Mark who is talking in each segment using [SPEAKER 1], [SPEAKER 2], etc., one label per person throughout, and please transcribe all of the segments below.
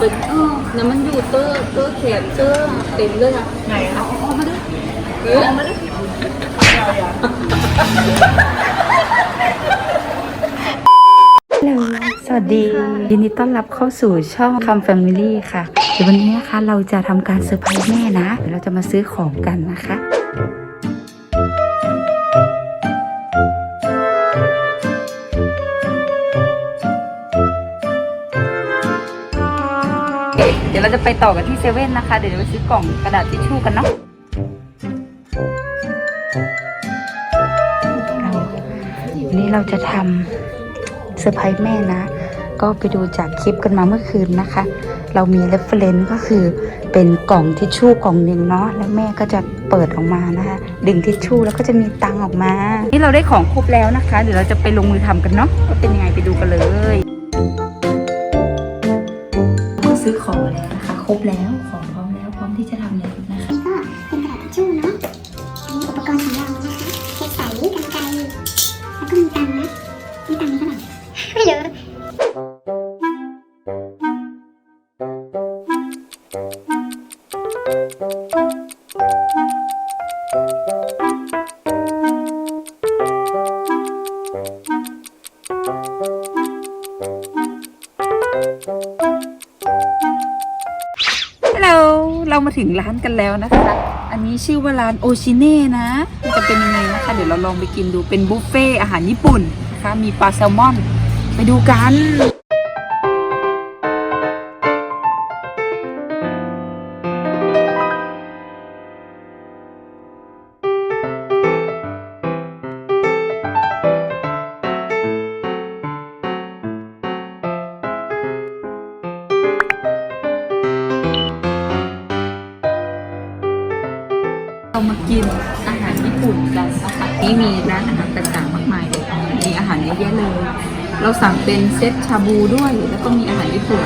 [SPEAKER 1] เป็นเออเนี่ยมันอยู่เตอร์เตอร์แขนเตอร์เต็มเลยอะ
[SPEAKER 2] ไหน
[SPEAKER 1] เอา
[SPEAKER 2] คะ
[SPEAKER 1] เอาเอามาดูเออเอามาดู
[SPEAKER 3] ฮัลโหลสวัสดี ยินดีต้อนรับเข้าสู่ช่องคำแฟมิลี่ค่ะ เดี๋ยววันนี้นะคะเราจะทำการเซอร์ไพรส์แม่นะเดี๋ยวเราจะมาซื้อของกันนะคะ เดี๋ยวเราจะไปต่อกันที่เซเว่นนะคะ เดี๋ยวเราไปซื้อกล่องกระดาษทิชชู่กันเนาะวันนี้เราจะทำเซอร์ไพรส์แม่นะ ก็ไปดูจากคลิปกันมาเมื่อคืนนะคะ เรามีเรฟเฟรนซ์ก็คือเป็นกล่องทิชชู่กล่องหนึ่งเนาะแล้วแม่ก็จะเปิดออกมานะคะ ดึงทิชชู่แล้วก็จะมีตังออกมา นี่เราได้ของครบแล้วนะคะ เดี๋ยวเราจะไปลงมือทำกันเนาะว่าเป็นยังไงไปดูกันเลย รบแล้ว ของพร้อมแล้ว พร้อมที่จะทำเลยนะคะ
[SPEAKER 4] นี่ก็เป็นกระดาษทิชชู่เนาะอันนี้อุปกรณ์ของเรานะคะเทปใสกันไกรแล้วก็มีตังนะมีตังค์เท่าไหร่ไม่รู้
[SPEAKER 3] เรามาถึงร้านกันแล้วนะคะ อันนี้ชื่อว่าร้านโอชิเน่นะมันจะเป็นยังไงนะคะ เดี๋ยวเราลองไปกินดูเป็นบุฟเฟ่อาหารญี่ปุ่นนะคะ มีปลาแซลมอน ไปดูกัน เรามากินอาหารญี่ปุ่นกันนะคะนี่มีร้านอาหารต่างๆมากมายเลยมีอาหารเยอะแยะเลย เราสั่งเป็นเซตชาบูด้วยแล้วก็มีอาหารญี่ปุ่น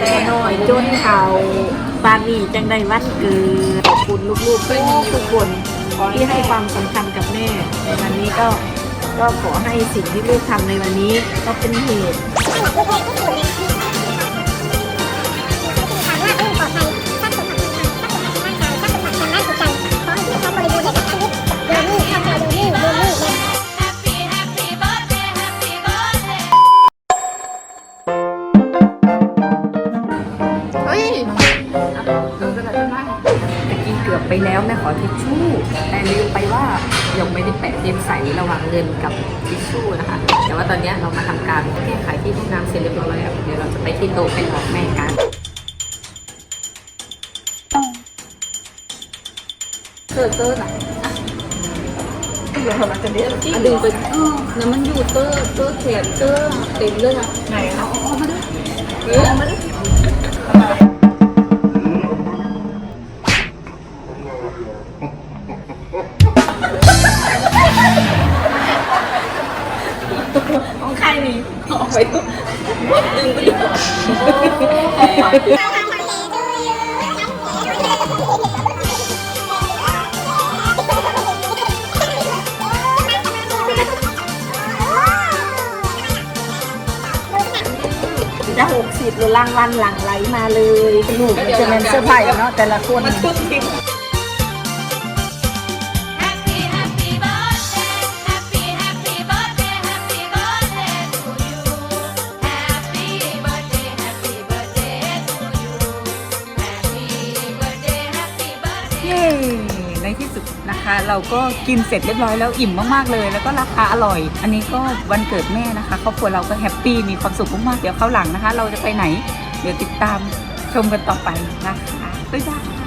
[SPEAKER 1] แต่
[SPEAKER 2] น่อยจนเขาปานีจังได้วันเกิดขอบคุณลูกๆทุกทุกคนที่ให้ความสำคัญกับแม่ในวันนี้ก็ก็ขอให้สิ่งที่ลูกทำในวันนี้ ก็เป็นเหตุ
[SPEAKER 3] ไปแล้วแม่ขอทิชชู่ แต่ลืมไปว่ายังไม่ได้แปะเต็มใสระหว่างเงินกับทิชชู่นะคะ แต่ว่าตอนนี้เรามาทำการแก้ไขที่ห้องน้ำเสร็จเรียบร้อยแล้วเดี๋ยวเราจะไปที่โต๊ะเป็นบอกแม่กัน
[SPEAKER 1] เตอร์เตอร์น่ะ
[SPEAKER 2] เราทำมันจะเรียกจริง
[SPEAKER 1] อะดึงไปเออเนี่ยมันอยู่เตอร์เตอร์แขนเตอร์เต็มเลยอะ
[SPEAKER 2] ไหนคะ
[SPEAKER 1] เอาเอามาดูเอ มี
[SPEAKER 2] อ
[SPEAKER 1] อาไปดูดึงไปดู
[SPEAKER 2] จะหกสิบหรือรางวัลหลังไหลมาเลยลูกจะเป็นเสื้อผ้าเนาะแต่ละคน
[SPEAKER 1] มันทุกที
[SPEAKER 5] Happy,
[SPEAKER 3] เย้ในที่สุดนะคะ เราก็กินเสร็จเรียบร้อยแล้วอิ่มมากๆเลย แล้วก็ราคาอร่อย อันนี้ก็วันเกิดแม่นะคะครอบครัวเราก็แฮปปี้มีความสุขมากๆเดี๋ยวเข้าวหลังนะคะ เราจะไปไหน เดี๋ยวติดตามชมกันต่อไปนะคะบ๊ายบาย